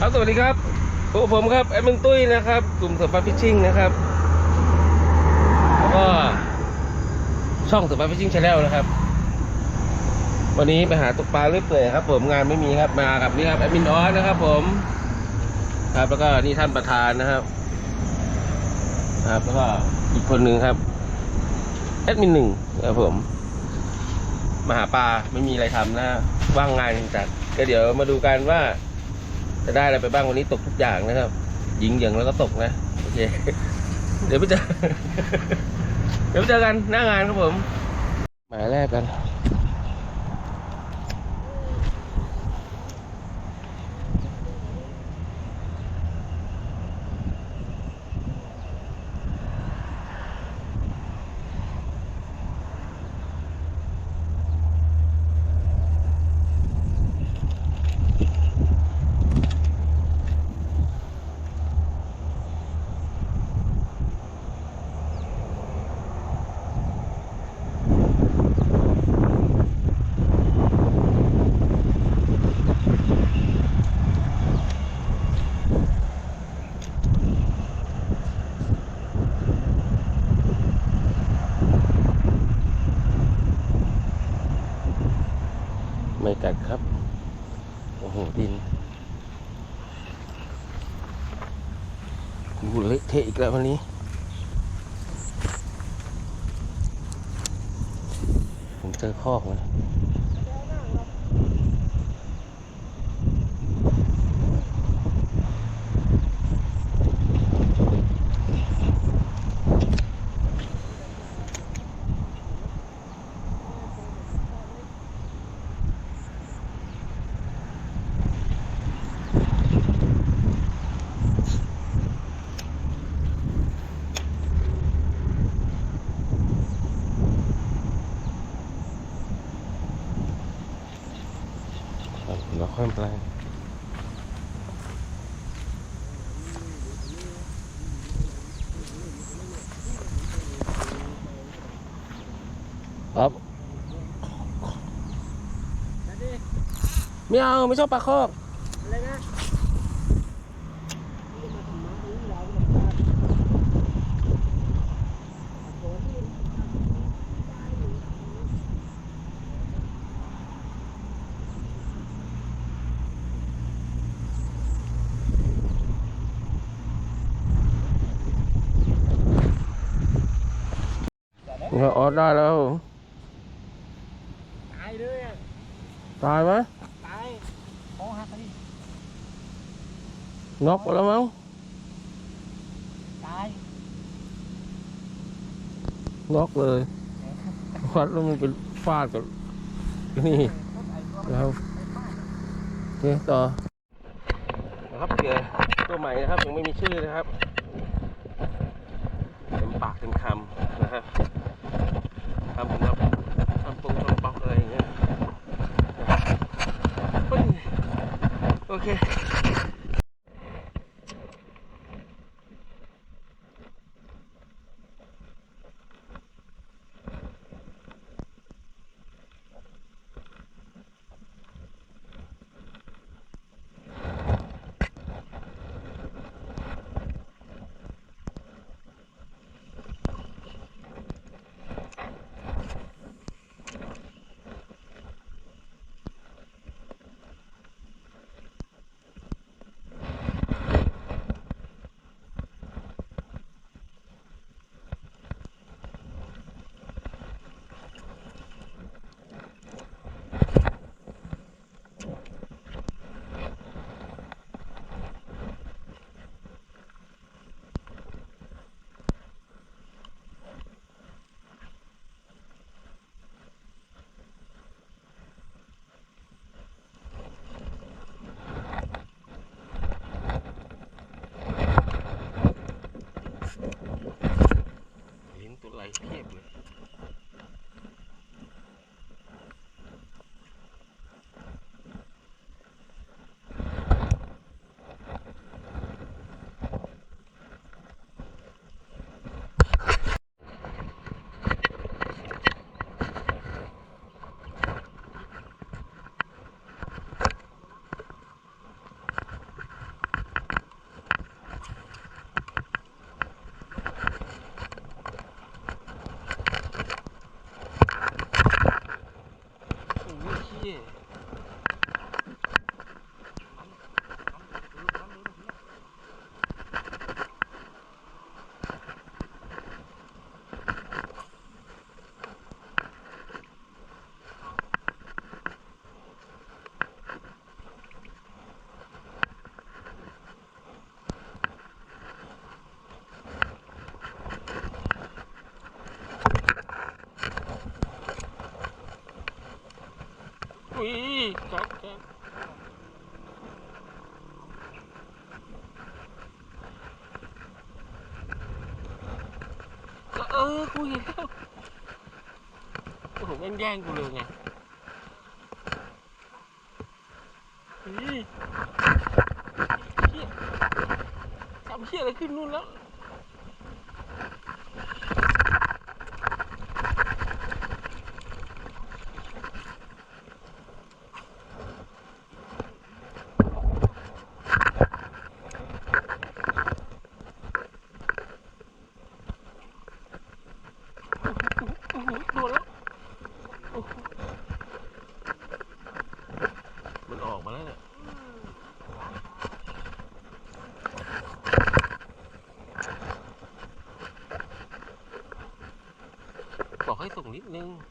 ครับสวัสดีครับพวกผมครับแอดมินตุ้ยนะครับ กลุ่มเสือปลาฟิชชิ่งนะครับ แล้วก็ช่องเสือปลาฟิชชิ่งชาแนลนะครับ วันนี้ไปหาตกปลาเรื่อยเปื่อยครับ ผมงานไม่มีครับมากับนี่ครับแอดมินออสนะครับผม ครับแล้วก็นี่ท่านประธานนะครับ ครับแล้วก็อีกคนหนึ่งครับแอดมินหนึ่งครับผมมาหาปลาไม่มีอะไรทำนะว่างงานจัดก็เดี๋ยวมาดูกันว่า จะได้อะไรไปบ้างวันนี้ตกทุกอย่างนะครับ ยิงอย่างแล้วก็ตกนะ โอเค เดี๋ยวไปเจอเดี๋ยวไปเจอกันหน้างานครับผม หมายแรกกัน ไม่กัดครับ โอ้โห ดินกูเละเทะอีกแล้ววันนี้ ผมเจอคอกมัน เราค่อยไปครับไม่เอา ไม่ชอบปลาคอก ก็ออดได้แล้ว ตายเลยอะตายไหมตายคอหักดิน็อกไปแล้วมั้ง ตายน็อกเลยฟัดแล้วมันเป็นฟาดกับนี่แล้วโอเคต่อนะครับเกลือตัวใหม่นะครับยังไม่มีชื่อนะครับ เต็มปากเต็มคำนะครับทำผมครับทำปรุงทำป๊อกอะไรอย่างเงี้ยปึ้ง โ Как так? Ừ, cô nhìn tao Cô hổng ăn gian cô lừa nè Ý Sao mà kia là cứ luôn lắm nickname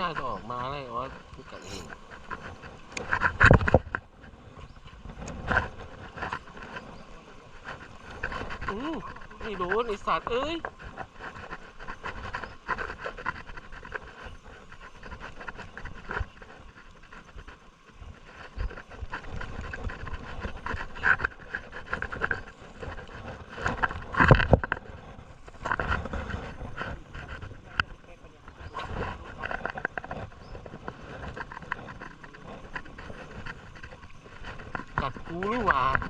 น่าจะออกมาเลยว่าพูดกันเองอืมนี่รู้ไอสัตว์เอ้ย 葫芦娃。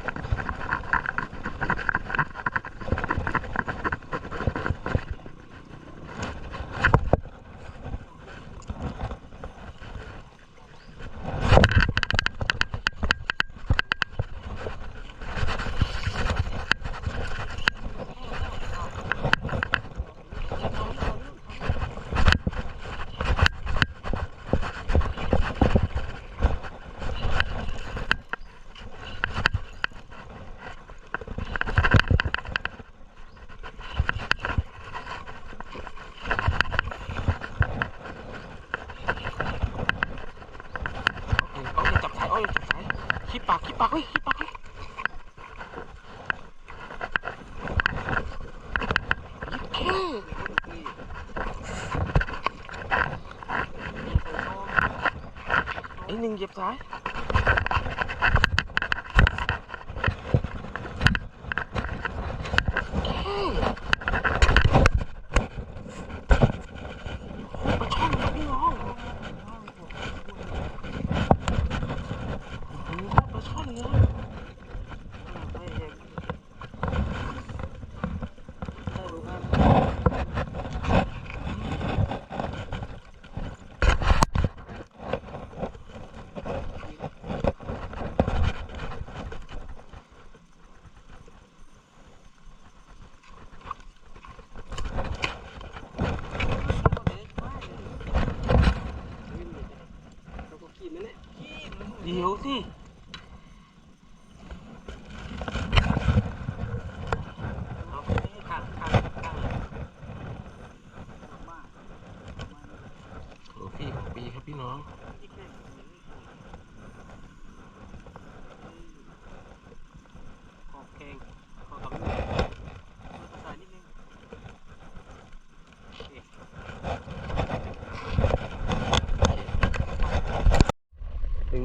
చెప్తా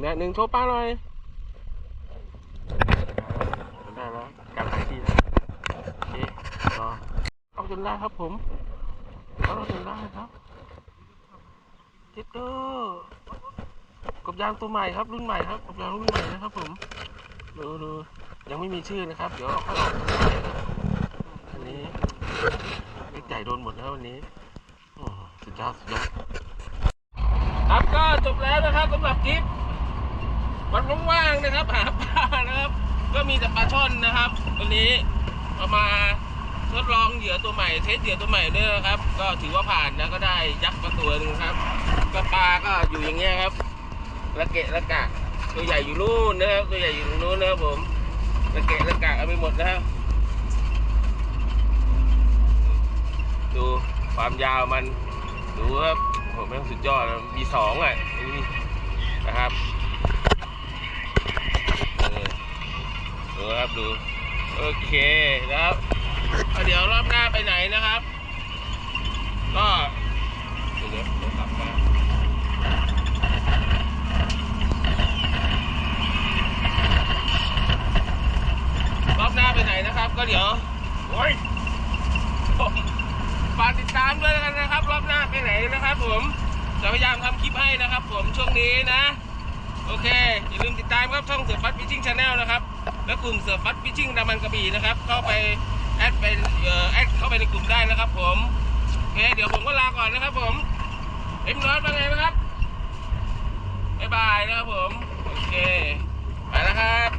นะหนึ่งโชว์ป้าหน่อยได้แล้วกลับไปที่แล้วโอเครอเอาจนได้ครับผมเอาจนได้ครับเจ็ดเดอร์กบยางตัวใหม่ครับรุ่นใหม่ครับกบยางรุ่นใหม่นะครับผมดูดูยังไม่มีชื่อนะครับ เดี๋ยวเออกอันนี้เล็กใหญ่โดนหมดนะครับวันนี้สุดยอดสุดยอดครับก็จบแล้วนะครับสำหรับคลิป วันว่างๆนะครับหาปลานะครับ ก็มีแต่ปลาช่อนนะครับวันนี้เอามาทดลองเหยื่อตัวใหม่เทสเหยื่อตัวใหม่ด้วยนะครับ ก็ถือว่าผ่านนะก็ได้ยักษ์มาตัวหนึ่งครับก็ปลาก็อยู่อย่างเงี้ยครับละเกะละกะ ตัวใหญ่อยู่นู่นนะครับตัวใหญ่อยู่ตรงนู้นนะครับผมละเกะละกะเอาไปหมดนะครับดูความยาวมันดูครับโหแม่งสุดยอดมีสองอะนะครับเออ ดูครับดู โอเคนะครับเดี๋ยวรอบหน้าไปไหนนะครับ ก็เดี๋ยวกลับมารอบหน้าไปไหนนะครับ ก็เดี๋ยวโอ้ยฝากติดตามด้วยกันนะครับ รอบหน้าไปไหนนะครับ ผมจะพยายามทำคลิปให้นะครับ ผมช่วงนี้นะ โอเคอย่าลืมติดตามครับช่องเสือฟัดฟิชชิ่งชาแนลนะครับ และกลุ่มเสือฟัดฟิชชิ่งดามันกระบี่นะครับ เข้าไปแอดไปเอ่อแอดเข้าไปในกลุ่มได้นะครับ ผมโอเคเดี๋ยวผมก็ลาก่อนนะครับ ผมเอ็มน้อยเป็นไงนะครับบายบายนะครับผมโอเคไปแล้วครับ